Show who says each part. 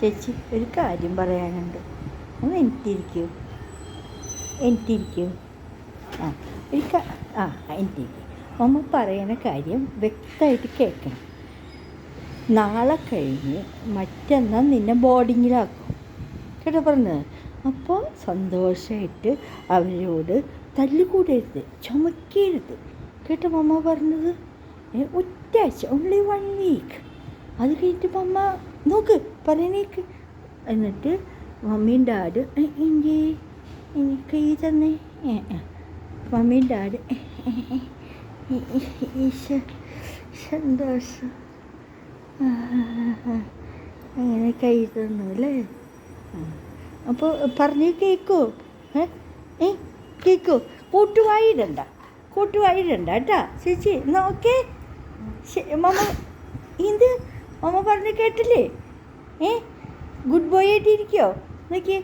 Speaker 1: ചേച്ചി ഒരു കാര്യം പറയാനുണ്ട്. ഒന്ന് എനിക്കിരിക്കൂ. എനിക്കിരിക്കൂ. ആ ഒരു ആ എനിക്കിരിക്കും. അമ്മ പറയുന്ന കാര്യം വ്യക്തമായിട്ട് കേൾക്കണം. നാളെ കഴിഞ്ഞ് മറ്റന്നാൾ നിന്നെ ബോർഡിങ്ങിലാക്കും. കേട്ടോ പറഞ്ഞത്? അപ്പോൾ സന്തോഷമായിട്ട് അവരോട് തല്ലുകൂടരുത് ചുമക്കരുത്. കേട്ടോ മമ്മ പറഞ്ഞത്? ഒറ്റാഴ്ച ഓൺലി വൺ വീക്ക് അത് കഴിഞ്ഞിട്ട് അമ്മ നോക്ക് പറയണേക്ക്. എന്നിട്ട് മമ്മിയും ഡാഡ് എന്റെ എനിക്ക് ഈ തന്നെ. മമ്മിയും ഡാഡ് സന്തോഷം. അങ്ങനെ കൈ തന്നു അല്ലേ? അപ്പോൾ പറഞ്ഞ് കേൾക്കോ ഏ കേൾക്കോ കൂട്ടുവായിടണ്ട കൂട്ടുവായിടണ്ട കേട്ടാ. ചേച്ചി എന്നാ ഓക്കെ? മമ്മ ഇത് മമ്മ പറഞ്ഞ് കേട്ടില്ലേ? ഏ? ഗുഡ് ബോയ് ആയിട്ടിരിക്കോ? നോക്കിയേ.